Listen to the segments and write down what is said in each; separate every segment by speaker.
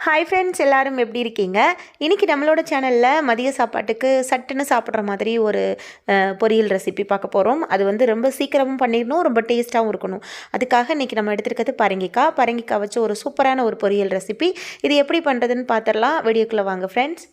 Speaker 1: Hi friends எல்லாரும் எப்படி இருக்கீங்க? இன்றைக்கி நம்மளோட சேனலில் மதிய சாப்பாட்டுக்கு சட்டுன்னு சாப்பிட்ற மாதிரி ஒரு பொரியல் ரெசிபி பார்க்க போகிறோம் அது வந்து ரொம்ப சீக்கிரமும் பண்ணிடணும் ரொம்ப டேஸ்ட்டாகவும் இருக்கணும். அதுக்காக இன்றைக்கி நம்ம எடுத்துருக்கிறது பரங்கிக்காய். பரங்கிக்காய் வச்சு ஒரு சூப்பரான ஒரு பொரியல் ரெசிபி இது எப்படி பண்ணுறதுன்னு பார்த்துடலாம் வீடியோக்குள்ளே வாங்க ஃப்ரெண்ட்ஸ்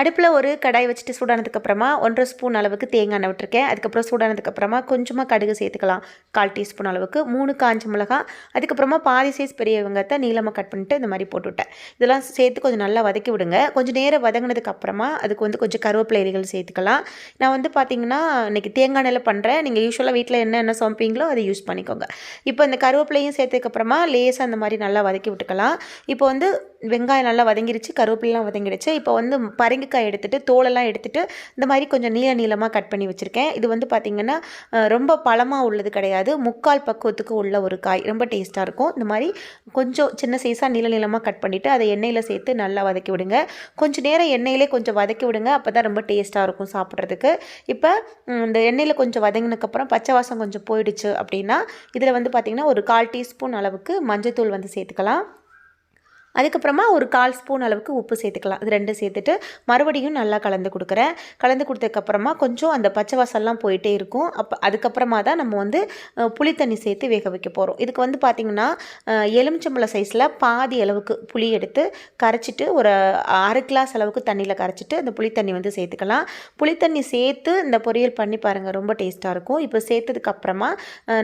Speaker 1: அடுப்பில் ஒரு கடாய் வச்சுட்டு சூடானதுக்கப்புறமா ஒன்றரை ஸ்பூன் அளவுக்கு தேங்காய் எண்ணெய் விட்டுருக்கேன். அதுக்கப்புறம் சூடானதுக்கப்புறமா கொஞ்சமாக கடுகு சேர்த்துக்கலாம். கால் டீஸ்பூன் அளவுக்கு மூணு காஞ்ச மிளகாய் அதுக்கப்புறமா பாதி சைஸ் பெரிய வெங்காயத்தை நீளமாக கட் பண்ணிட்டு இந்த மாதிரி போட்டுவிட்டேன் இதெல்லாம் சேர்த்து கொஞ்சம் நல்லா வதக்கி விடுங்க. கொஞ்சம் நேரம் வதங்கினதுக்கு அப்புறமா அதுக்கு வந்து கொஞ்சம் கருவேப்பிலை இலைகள் சேர்த்துக்கலாம். நான் வந்து பார்த்தீங்கன்னா இன்றைக்கி தேங்காய் எண்ணெயில் பண்ணுறேன் நீங்கள் யூஸ்வலாக வீட்டில் என்ன என்ன சமைப்பீங்களோ அதை யூஸ் பண்ணிக்கோங்க. இப்போ இந்த கருவேப்பிலையும் சேர்த்ததுக்கப்புறமா லேசாக அந்த மாதிரி நல்லா வதக்கி விட்டுக்கலாம். இப்போ வந்து வெங்காயம் நல்லா வதங்கிருச்சு கருவேப்பிலாம் வதங்கிடுச்சு. இப்போ வந்து பரங்கிக்காய் எடுத்துகிட்டு தோலெல்லாம் எடுத்துகிட்டு இந்த மாதிரி கொஞ்சம் நீள நீளமாக கட் பண்ணி வச்சுருக்கேன். இது வந்து பார்த்திங்கன்னா ரொம்ப பழமாக உள்ளது கிடையாது. முக்கால் பக்குவத்துக்கு உள்ள ஒரு காய். ரொம்ப டேஸ்ட்டாக இருக்கும். இந்த மாதிரி கொஞ்சம் சின்ன சைஸாக நீள நீளமாக கட் பண்ணிவிட்டு அதை எண்ணெயில் சேர்த்து நல்லா வதக்கி விடுங்க. கொஞ்சம் நேரம் எண்ணெயிலே கொஞ்சம் வதக்கி விடுங்க. அப்போ தான் ரொம்ப டேஸ்ட்டாக இருக்கும் சாப்பிட்றதுக்கு. இப்போ இந்த எண்ணெயில் கொஞ்சம் வதங்கினதுக்கப்புறம் பச்சை வாசம் கொஞ்சம் போயிடுச்சு அப்படின்னா இதில் வந்து பார்த்திங்கன்னா ஒரு கால் டீஸ்பூன் அளவுக்கு மஞ்சத்தூள் வந்து சேர்த்துக்கலாம். அதுக்கப்புறமா ஒரு கால் ஸ்பூன் அளவுக்கு உப்பு சேர்த்துக்கலாம். இது ரெண்டும் சேர்த்துட்டு மறுபடியும் நல்லா கலந்து கொடுக்குறேன். கலந்து கொடுத்ததுக்கப்புறமா கொஞ்சம் அந்த பச்சை வாசல்லாம் போயிட்டே இருக்கும். அப்போ அதுக்கப்புறமா தான் நம்ம வந்து புளி தண்ணி சேர்த்து வேக வைக்க போகிறோம் இதுக்கு வந்து பார்த்திங்கன்னா எலுமிச்சம்பழ சைஸில் பாதி அளவுக்கு புளி எடுத்து கரைச்சிட்டு ஒரு அரை கிளாஸ் அளவுக்கு தண்ணியில் கரைச்சிட்டு அந்த புளி தண்ணி வந்து சேர்த்துக்கலாம். புளி தண்ணி சேர்த்து இந்த பொரியல் பண்ணி பாருங்கள் ரொம்ப டேஸ்ட்டாக இருக்கும். இப்போ சேர்த்ததுக்கப்புறமா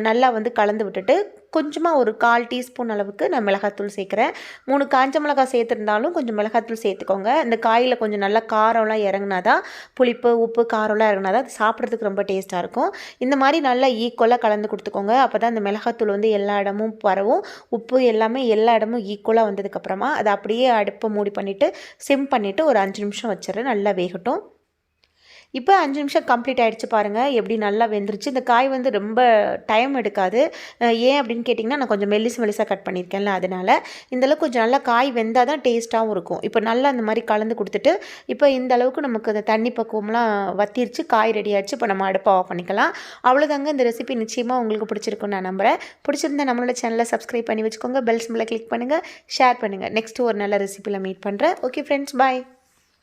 Speaker 1: நல்லா வந்து கலந்து விட்டுட்டு கொஞ்சமாக ஒரு கால் டீஸ்பூன் அளவுக்கு நான் மிளகாத்தூள் சேர்க்குறேன். மூணு காஞ்ச மிளகாய் சேர்த்துருந்தாலும் கொஞ்சம் மிளகாத்தூள் சேர்த்துக்கோங்க. இந்த காயில் கொஞ்சம் நல்லா காரம்லாம் இறங்கினா தான் புளிப்பு உப்பு காரம்லாம் இறங்கினா தான் அது சாப்பிட்றதுக்கு ரொம்ப டேஸ்ட்டாக இருக்கும். இந்த மாதிரி நல்லா ஈக்குவலாக கலந்து கொடுத்துக்கோங்க. அப்போ தான் இந்த மிளகாத்தூள் வந்து எல்லா இடமும் பரவும். உப்பு எல்லாமே எல்லா இடமும் ஈக்குவலாக வந்ததுக்கப்புறமா அதை அப்படியே அடுப்பை மூடி பண்ணிவிட்டு சிம் பண்ணிவிட்டு ஒரு அஞ்சு நிமிஷம் வச்சிடுறேன். நல்லா வேகட்டும். இப்போ அஞ்சு நிமிஷம் கம்ப்ளீட் ஆகிடுச்சு பாருங்கள் எப்படி நல்லா வெந்துருச்சு. இந்த காய் வந்து ரொம்ப டைம் எடுக்காது. ஏன் அப்படின்னு கேட்டிங்கன்னா நான் கொஞ்சம் மெல்லிசு மெல்லிசாக கட் பண்ணியிருக்கேன்ல அதனால். இந்தளவுக்கு கொஞ்சம் நல்லா காய் வெந்தால் தான் டேஸ்ட்டாகவும் இருக்கும். இப்போ நல்லா அந்த மாதிரி கலந்து கொடுத்துட்டு இப்போ இந்த அளவுக்கு நமக்கு அந்த தண்ணி பக்குவம்லாம் வத்திருச்சு காய் ரெடி ஆகிடுச்சு இப்போ நம்ம அடுப்பை ஆஃப் பண்ணிக்கலாம். அவ்வளோதாங்க இந்த ரெசிபி நிச்சயமாக உங்களுக்கு பிடிச்சிருக்குன்னு நான் நம்புகிறேன் பிடிச்சிருந்தா நம்மளோட சேனலை சப்ஸ்கிரைப் பண்ணி வச்சுக்கோங்க. பெல் சிம்பிளை கிளிக் பண்ணுங்கள் ஷேர் பண்ணுங்கள் நெக்ஸ்ட்டு ஒரு நல்ல ரெசிபியில் மீட் பண்ணுறேன் ஓகே ஃப்ரெண்ட்ஸ் பாய்